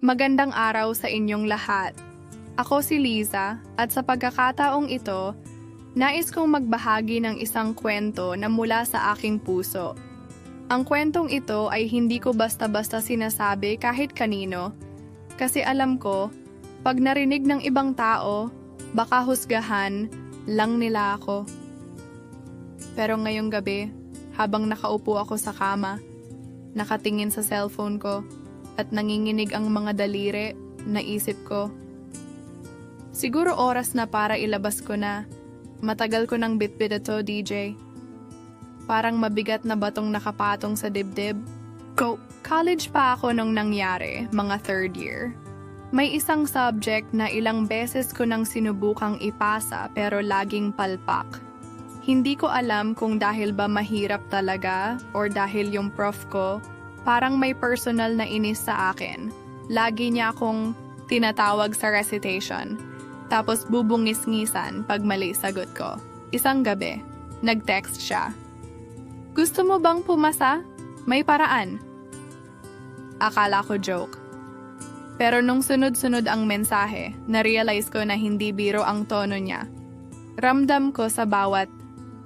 Magandang araw sa inyong lahat. Ako si Liza at sa pagkakataong ito, nais kong magbahagi ng isang kwento na mula sa aking puso. Ang kwentong ito ay hindi ko basta-basta sinasabi kahit kanino kasi alam ko, pag narinig ng ibang tao, baka husgahan lang nila ako. Pero ngayong gabi, habang nakaupo ako sa kama, nakatingin sa cellphone ko, at nanginginig ang mga daliri, naisip ko. Siguro oras na para ilabas ko na. Matagal ko nang bitbit ito, DJ. Parang mabigat na batong nakapatong sa dibdib. Go! College pa ako nung nangyari, mga third year. May isang subject na ilang beses ko nang sinubukang ipasa pero laging palpak. Hindi ko alam kung dahil ba mahirap talaga or dahil yung prof ko parang may personal na inis sa akin. Lagi niya akong tinatawag sa recitation. Tapos bubungis-ngisan pag mali sagot ko. Isang gabi, nag-text siya. Gusto mo bang pumasa? May paraan. Akala ko joke. Pero nung sunod-sunod ang mensahe, na-realize ko na hindi biro ang tono niya. Ramdam ko sa bawat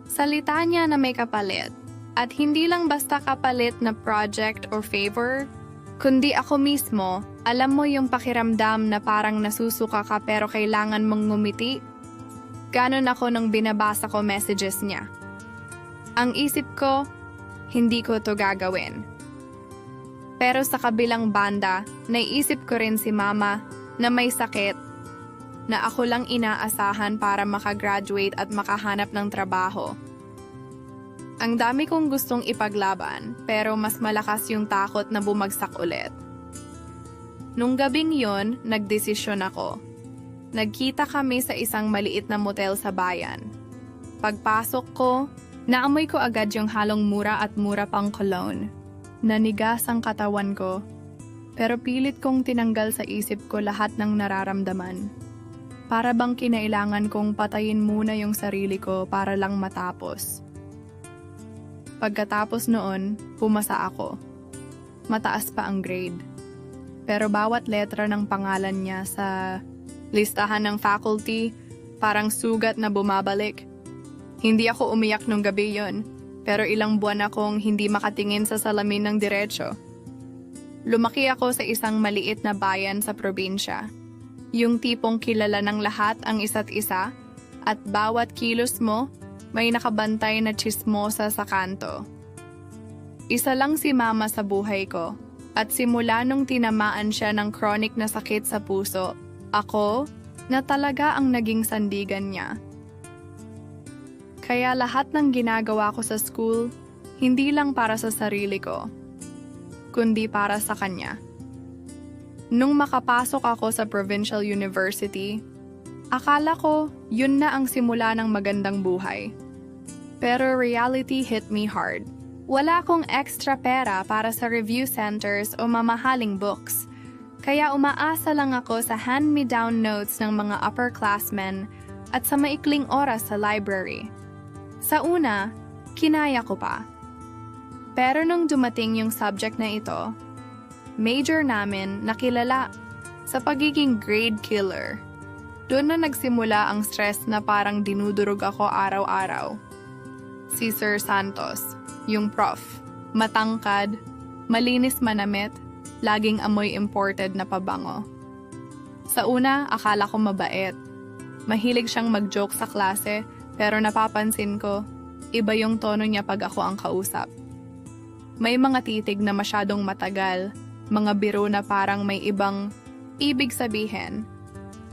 salita niya na may kapalit. At hindi lang basta kapalit na project or favor, kundi ako mismo, alam mo yung pakiramdam na parang nasusuka ka pero kailangan mong ngumiti? Ganon ako nung binabasa ko messages niya. Ang isip ko, hindi ko to gagawin. Pero sa kabilang banda, naisip ko rin si mama na may sakit na ako lang inaasahan para makagraduate at makahanap ng trabaho. Ang dami kong gustong ipaglaban, pero mas malakas yung takot na bumagsak ulit. Nung gabing yon, nagdesisyon ako. Nagkita kami sa isang maliit na motel sa bayan. Pagpasok ko, naamoy ko agad yung halong mura at mura pang cologne. Nanigas ang katawan ko, pero pilit kong tinanggal sa isip ko lahat ng nararamdaman. Para bang kinailangan kong patayin muna yung sarili ko para lang matapos. Pagkatapos noon, pumasa ako. Mataas pa ang grade. Pero bawat letra ng pangalan niya sa listahan ng faculty, parang sugat na bumabalik. Hindi ako umiyak nung gabi yon, pero ilang buwan akong hindi makatingin sa salamin ng diretsyo. Lumaki ako sa isang maliit na bayan sa probinsya. Yung tipong kilala ng lahat ang isa't isa at bawat kilos mo may nakabantay na chismosa sa kanto. Isa lang si mama sa buhay ko at simula nung tinamaan siya ng chronic na sakit sa puso, ako na talaga ang naging sandigan niya. Kaya lahat ng ginagawa ko sa school, hindi lang para sa sarili ko, kundi para sa kanya. Nung makapasok ako sa Provincial University, akala ko yun na ang simula ng magandang buhay. Pero reality hit me hard. Wala akong extra pera para sa review centers o mamahaling books. Kaya umaasa lang ako sa hand-me-down notes ng mga upperclassmen at sa maikling oras sa library. Sa una, kinaya ko pa. Pero nung dumating yung subject na ito, major namin nakilala sa pagiging grade killer. Doon na nagsimula ang stress na parang dinudurog ako araw-araw. Si Sir Santos, yung prof, matangkad, malinis manamit, laging amoy imported na pabango. Sa una, akala ko mabait. Mahilig siyang mag-joke sa klase, pero napapansin ko, iba yung tono niya pag ako ang kausap. May mga titig na masyadong matagal, mga biro na parang may ibang ibig sabihin.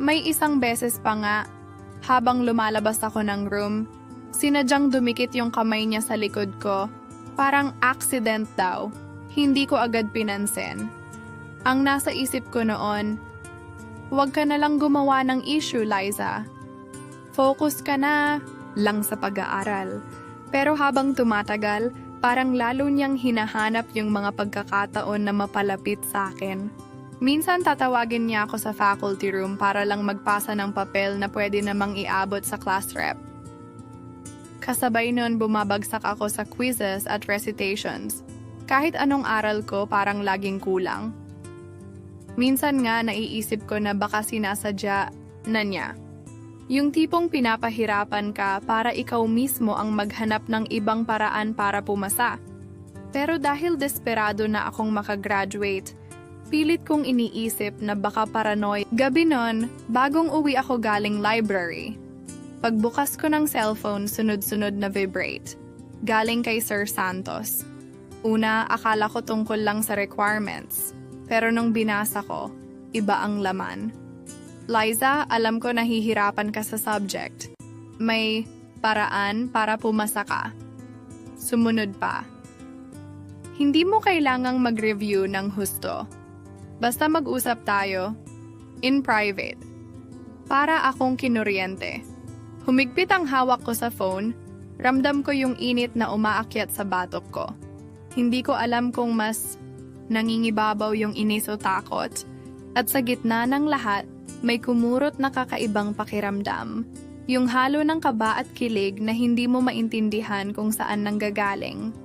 May isang beses pa nga, habang lumalabas ako ng room, sinadyang dumikit yung kamay niya sa likod ko. Parang accident daw. Hindi ko agad pinansin. Ang nasa isip ko noon, huwag ka na lang gumawa ng issue, Liza. Focus ka na lang sa pag-aaral. Pero habang tumatagal, parang lalo niyang hinahanap yung mga pagkakataon na mapalapit sa akin. Minsan tatawagin niya ako sa faculty room para lang magpasa ng papel na pwede namang iabot sa class rep. Kasabay nun bumabagsak ako sa quizzes at recitations. Kahit anong aral ko parang laging kulang. Minsan nga naiisip ko na baka sinasadya na niya. Yung tipong pinapahirapan ka para ikaw mismo ang maghanap ng ibang paraan para pumasa. Pero dahil desperado na akong makagraduate, pilit kong iniisip na baka paranoid. Gabi nun, bagong uwi ako galing library. Pagbukas ko ng cellphone, sunod-sunod na vibrate. Galing kay Sir Santos. Una, akala ko tungkol lang sa requirements. Pero nung binasa ko, iba ang laman. Liza, alam ko nahihirapan ka sa subject. May paraan para pumasa ka. Sumunod pa. Hindi mo kailangang mag-review ng husto. Basta mag-usap tayo, in private. Para akong kinuryente. Humigpit ang hawak ko sa phone, ramdam ko yung init na umaakyat sa batok ko. Hindi ko alam kung mas nangingibabaw yung inis o takot. At sa gitna ng lahat, may kumurot na kakaibang pakiramdam. Yung halo ng kaba at kilig na hindi mo maintindihan kung saan nanggagaling.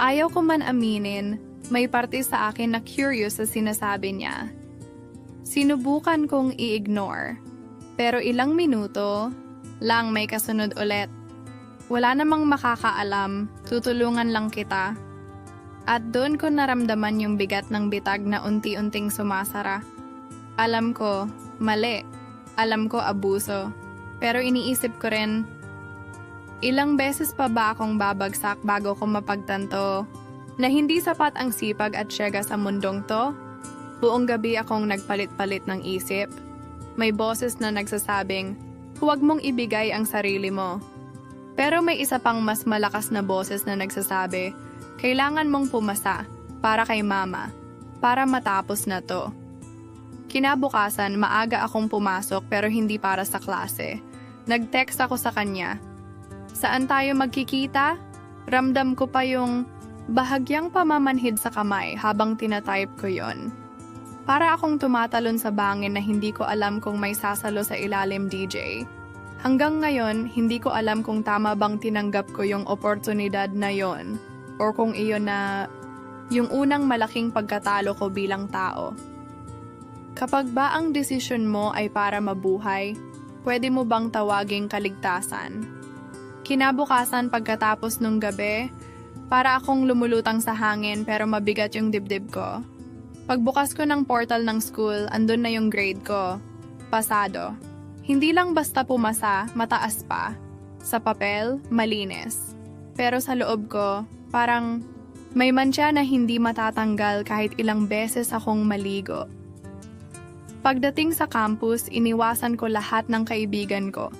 Ayaw ko man aminin, may parte sa akin na curious sa sinasabi niya. Sinubukan kong i-ignore. Pero ilang minuto, lang may kasunod ulit. Wala namang makakaalam, tutulungan lang kita. At doon ko naramdaman yung bigat ng bitag na unti-unting sumasara. Alam ko, mali. Alam ko, abuso. Pero iniisip ko rin, ilang beses pa ba akong babagsak bago ko mapagtanto na hindi sapat ang sipag at syega sa mundong to? Buong gabi akong nagpalit-palit ng isip. May boses na nagsasabing, huwag mong ibigay ang sarili mo. Pero may isa pang mas malakas na boses na nagsasabi, kailangan mong pumasa para kay mama, para matapos na to. Kinabukasan, maaga akong pumasok pero hindi para sa klase. Nag-text ako sa kanya. Saan tayo magkikita? Ramdam ko pa yung bahagyang pamamanhid sa kamay habang tinatype ko yon. Para akong tumatalon sa bangin na hindi ko alam kung may sasalo sa ilalim DJ. Hanggang ngayon, hindi ko alam kung tama bang tinanggap ko yung oportunidad na yon or kung iyon na yung unang malaking pagkatalo ko bilang tao. Kapag ba ang desisyon mo ay para mabuhay, pwede mo bang tawaging kaligtasan? Kinabukasan pagkatapos nung gabi, para akong lumulutang sa hangin pero mabigat yung dibdib ko. Pagbukas ko ng portal ng school, andun na yung grade ko. Pasado. Hindi lang basta pumasa, mataas pa. Sa papel, malinis. Pero sa loob ko, parang may mantsa na hindi matatanggal kahit ilang beses akong maligo. Pagdating sa campus, iniwasan ko lahat ng kaibigan ko.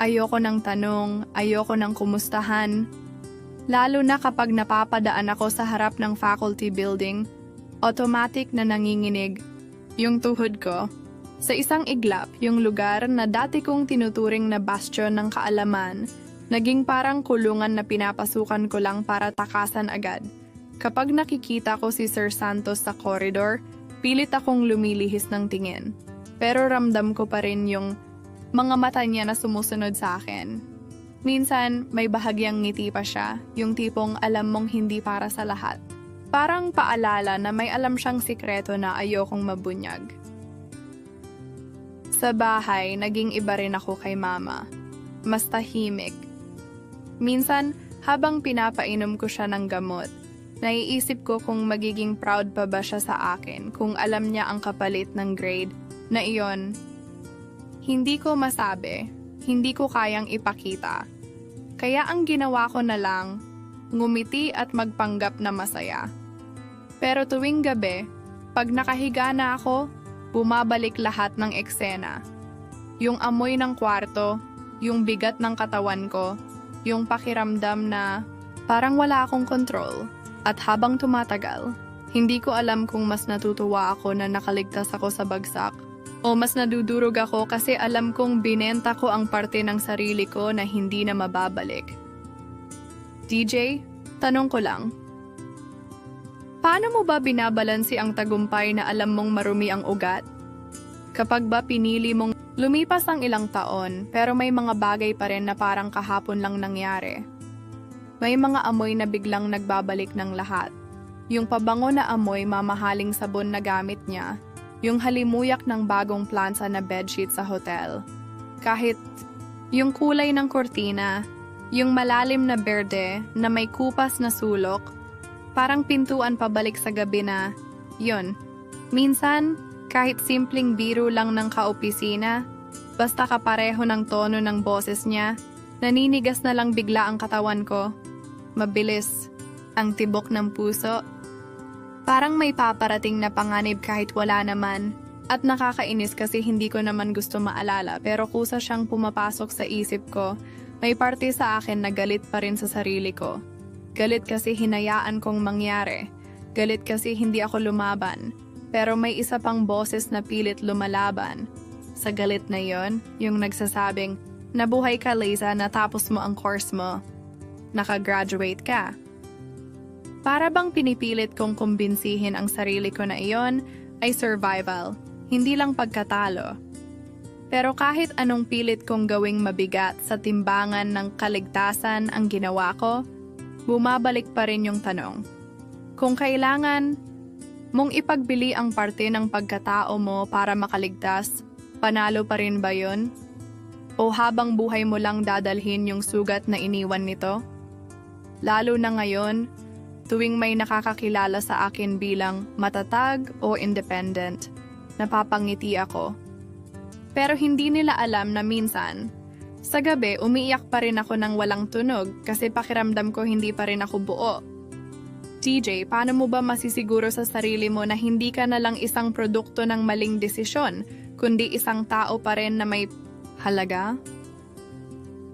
Ayoko ng tanong, ayoko ng kumustahan. Lalo na kapag napapadaan ako sa harap ng faculty building, automatic na nanginginig yung tuhod ko. Sa isang iglap, yung lugar na dati kong tinuturing na bastion ng kaalaman, naging parang kulungan na pinapasukan ko lang para takasan agad. Kapag nakikita ko si Sir Santos sa corridor, pilit akong lumilihis ng tingin. Pero ramdam ko pa rin yung mga mata niya na sumusunod sa akin. Minsan, may bahagyang ngiti pa siya, yung tipong alam mong hindi para sa lahat. Parang paalala na may alam siyang sikreto na ayokong mabunyag. Sa bahay, naging iba rin ako kay mama. Mas tahimik. Minsan, habang pinapainom ko siya ng gamot, naiisip ko kung magiging proud pa ba siya sa akin kung alam niya ang kapalit ng grade na iyon. Hindi ko masabi, hindi ko kayang ipakita. Kaya ang ginawa ko na lang, ngumiti at magpanggap na masaya. Pero tuwing gabi, pag nakahiga na ako, bumabalik lahat ng eksena. Yung amoy ng kwarto, yung bigat ng katawan ko, yung pakiramdam na parang wala akong control. At habang tumatagal, hindi ko alam kung mas natutuwa ako na nakaligtas ako sa bagsak o mas nadudurog ako kasi alam kong binenta ko ang parte ng sarili ko na hindi na mababalik. DJ, tanong ko lang. Paano mo ba binabalansi ang tagumpay na alam mong marumi ang ugat? Kapag ba pinili mong lumipas ang ilang taon pero may mga bagay pa rin na parang kahapon lang nangyari. May mga amoy na biglang nagbabalik ng lahat. yung pabango na amoy mamahaling sabon na gamit niya, yung halimuyak ng bagong plansa na bedsheet sa hotel. Kahit yung kulay ng kortina, yung malalim na berde na may kupas na sulok, parang pintuan pabalik sa gabi na, yun. Minsan, kahit simpleng biro lang ng kaopisina, basta kapareho ng tono ng boses niya, naninigas na lang bigla ang katawan ko. Mabilis, ang tibok ng puso. Parang may paparating na panganib kahit wala naman. At nakakainis kasi hindi ko naman gusto maalala pero kusa siyang pumapasok sa isip ko may parte sa akin na galit pa rin sa sarili ko. Galit kasi hinayaan kong mangyari. Galit kasi hindi ako lumaban. Pero may isa pang boses na pilit lumalaban. Sa galit na yon, yung nagsasabing, Nabuhay ka, Liza, natapos mo ang course mo. Nakagraduate ka. Para bang pinipilit kong kumbinsihin ang sarili ko na iyon ay survival, hindi lang pagkatalo. Pero kahit anong pilit kong gawing mabigat sa timbangan ng kaligtasan ang ginawa ko, bumabalik pa rin yung tanong. Kung kailangan mong ipagbili ang parte ng pagkatao mo para makaligtas, panalo pa rin ba yun? O habang buhay mo lang dadalhin yung sugat na iniwan nito? Lalo na ngayon, tuwing may nakakakilala sa akin bilang matatag o independent, napapangiti ako pero hindi nila alam na minsan, sa gabi umiiyak pa rin ako ng walang tunog kasi pakiramdam ko hindi pa rin ako buo. TJ, paano mo ba masisiguro sa sarili mo na hindi ka na lang isang produkto ng maling desisyon, kundi isang tao pa rin na may halaga?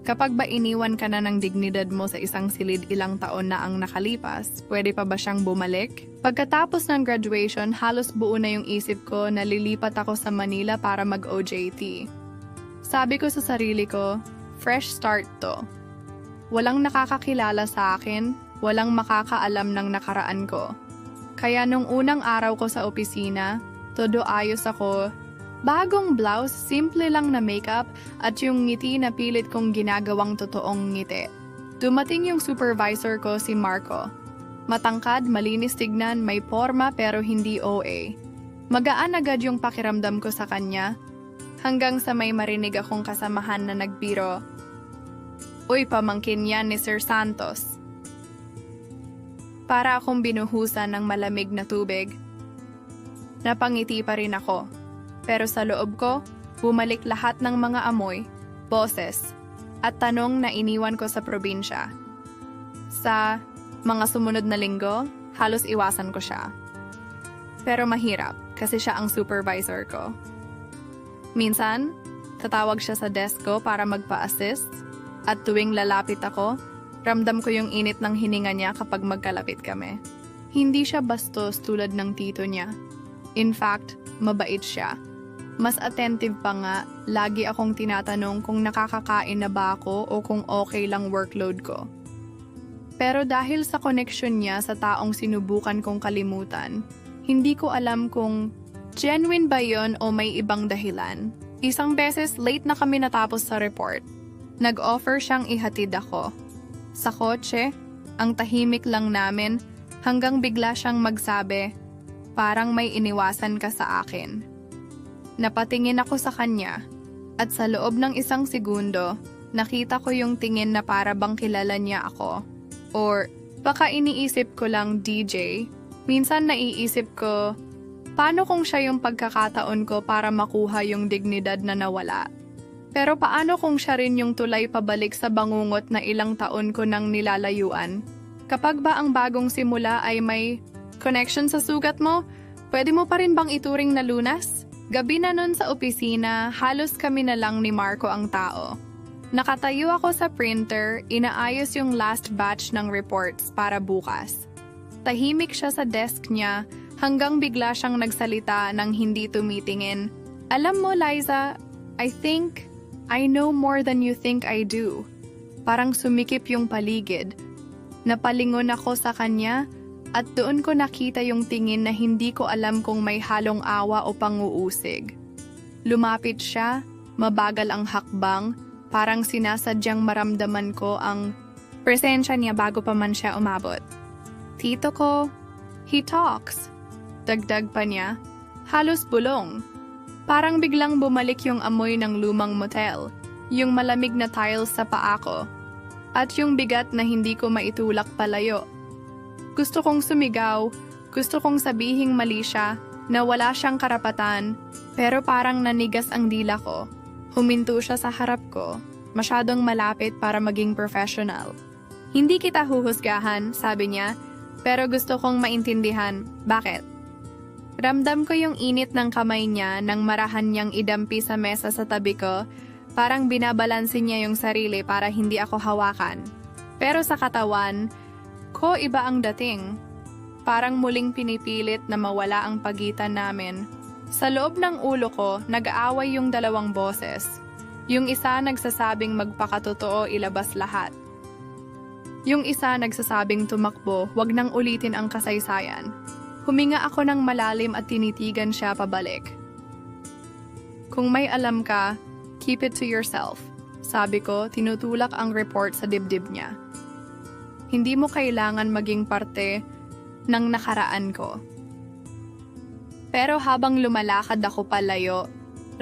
Kapag ba iniwan ka na ng dignidad mo sa isang silid ilang taon na ang nakalipas, pwede pa ba siyang bumalik? Pagkatapos ng graduation, halos buo na yung isip ko na lilipat ako sa Manila para mag-OJT. Sabi ko sa sarili ko, fresh start to. Walang nakakakilala sa akin, walang makakaalam ng nakaraan ko. Kaya nung unang araw ko sa opisina, todo ayos ako, Bagong blouse, simple lang na makeup at yung ngiti na pilit kong ginagawang totoong ngiti. Dumating yung supervisor ko si Marco. Matangkad, malinis tignan, may forma pero hindi OA. Magaan agad yung pakiramdam ko sa kanya hanggang sa may marinig akong kasamahan na nagbiro. Uy, pamangkin yan ni Sir Santos. Para akong binuhusan ng malamig na tubig. Napangiti pa rin ako. Pero sa loob ko, bumalik lahat ng mga amoy, boses, at tanong na iniwan ko sa probinsya. Sa mga sumunod na linggo, halos iwasan ko siya. Pero mahirap kasi siya ang supervisor ko. Minsan, tatawag siya sa desk ko para magpa-assist at tuwing lalapit ako, ramdam ko yung init ng hininga niya kapag magkalapit kami. Hindi siya bastos tulad ng tito niya. In fact, mabait siya mas attentive pa nga, lagi akong tinatanong kung nakakakain na ba ako o kung okay lang workload ko. Pero dahil sa connection niya sa taong sinubukan kong kalimutan, hindi ko alam kung genuine ba yon o may ibang dahilan. Isang beses late na kami natapos sa report. Nag-offer siyang ihatid ako. Sa kotse, ang tahimik lang namin hanggang bigla siyang magsabi, parang may iniwasan ka sa akin. Napatingin ako sa kanya at sa loob ng isang segundo, nakita ko yung tingin na para bang kilala niya ako. Or baka iniisip ko lang DJ. Minsan naiisip ko, paano kung siya yung pagkakataon ko para makuha yung dignidad na nawala? Pero paano kung siya rin yung tulay pabalik sa bangungot na ilang taon ko nang nilalayuan? Kapag ba ang bagong simula ay may connection sa sugat mo, pwede mo pa rin bang ituring na lunas? Gabi na nun sa opisina, halos kami na lang ni Marco ang tao. Nakatayo ako sa printer, inaayos yung last batch ng reports para bukas. Tahimik siya sa desk niya hanggang bigla siyang nagsalita ng hindi tumitingin. Alam mo, Liza, I think I know more than you think I do. Parang sumikip yung paligid. Napalingon ako sa kanya at doon ko nakita yung tingin na hindi ko alam kung may halong awa o panguusig. Lumapit siya, mabagal ang hakbang, parang sinasadyang maramdaman ko ang presensya niya bago pa man siya umabot. Tito ko, He talks. Dagdag pa niya, halos bulong. Parang biglang bumalik yung amoy ng lumang motel, yung malamig na tiles sa paa ko, at yung bigat na hindi ko maitulak palayo. Gusto kong sumigaw, gusto kong sabihing mali siya, na wala siyang karapatan, pero parang nanigas ang dila ko. Huminto siya sa harap ko, masyadong malapit para maging professional. Hindi kita huhusgahan, sabi niya, pero gusto kong maintindihan, bakit? Ramdam ko yung init ng kamay niya nang marahan niyang idampi sa mesa sa tabi ko, parang binabalansin niya yung sarili para hindi ako hawakan. Pero sa katawan, ko iba ang dating. Parang muling pinipilit na mawala ang pagitan namin. Sa loob ng ulo ko, nag-aaway yung dalawang boses. Yung isa nagsasabing magpakatotoo ilabas lahat. Yung isa nagsasabing tumakbo, wag nang ulitin ang kasaysayan. Huminga ako ng malalim at tinitigan siya pabalik. Kung may alam ka, keep it to yourself. Sabi ko, tinutulak ang report sa dibdib niya. Hindi mo kailangan maging parte ng nakaraan ko. Pero habang lumalakad ako palayo,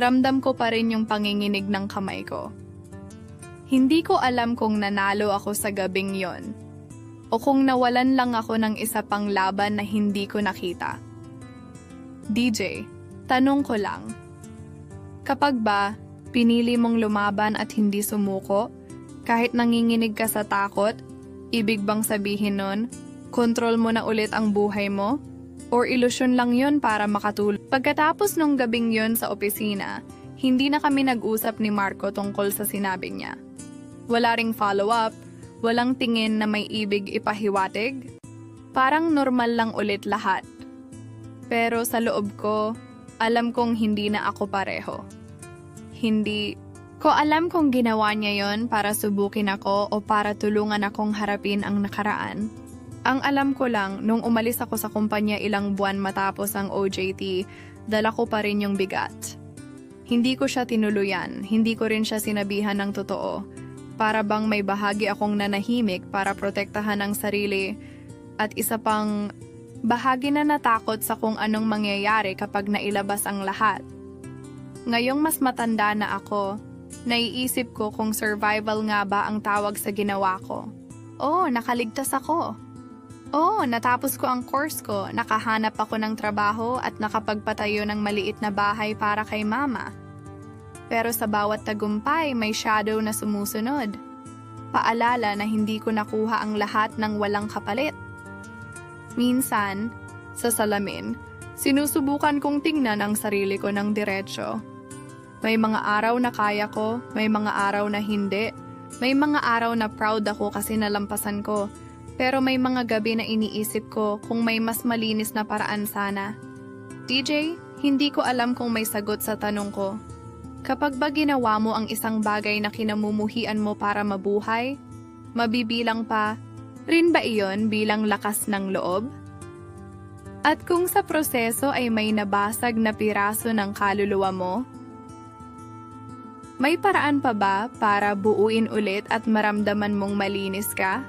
ramdam ko pa rin yung panginginig ng kamay ko. Hindi ko alam kung nanalo ako sa gabing yon o kung nawalan lang ako ng isa pang laban na hindi ko nakita. DJ, tanong ko lang. Kapag ba pinili mong lumaban at hindi sumuko, kahit nanginginig ka sa takot, ibig bang sabihin nun, kontrol mo na ulit ang buhay mo? Or ilusyon lang yon para makatulog? Pagkatapos nung gabing yon sa opisina, hindi na kami nag-usap ni Marco tungkol sa sinabi niya. Wala ring follow-up, walang tingin na may ibig ipahiwatig. Parang normal lang ulit lahat. Pero sa loob ko, alam kong hindi na ako pareho. Hindi ko alam kung ginawa niya yon para subukin ako o para tulungan akong harapin ang nakaraan. Ang alam ko lang, nung umalis ako sa kumpanya ilang buwan matapos ang OJT, dala ko pa rin yung bigat. Hindi ko siya tinuluyan, hindi ko rin siya sinabihan ng totoo. Para bang may bahagi akong nanahimik para protektahan ang sarili at isa pang bahagi na natakot sa kung anong mangyayari kapag nailabas ang lahat. Ngayong mas matanda na ako, naiisip ko kung survival nga ba ang tawag sa ginawa ko. Oh, nakaligtas ako. Oh, natapos ko ang course ko, nakahanap ako ng trabaho at nakapagpatayo ng maliit na bahay para kay mama. Pero sa bawat tagumpay may shadow na sumusunod. Paalala na hindi ko nakuha ang lahat ng walang kapalit. Minsan, sa salamin, sinusubukan kong tingnan ang sarili ko ng diretsyo. May mga araw na kaya ko, may mga araw na hindi. May mga araw na proud ako kasi nalampasan ko. Pero may mga gabi na iniisip ko kung may mas malinis na paraan sana. DJ, hindi ko alam kung may sagot sa tanong ko. Kapag ba ginawa mo ang isang bagay na kinamumuhian mo para mabuhay, mabibilang pa, rin ba iyon bilang lakas ng loob? At kung sa proseso ay may nabasag na piraso ng kaluluwa mo, may paraan pa ba para buuin ulit at maramdaman mong malinis ka?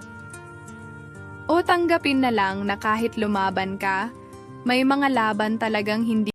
O tanggapin na lang na kahit lumaban ka, may mga laban talagang hindi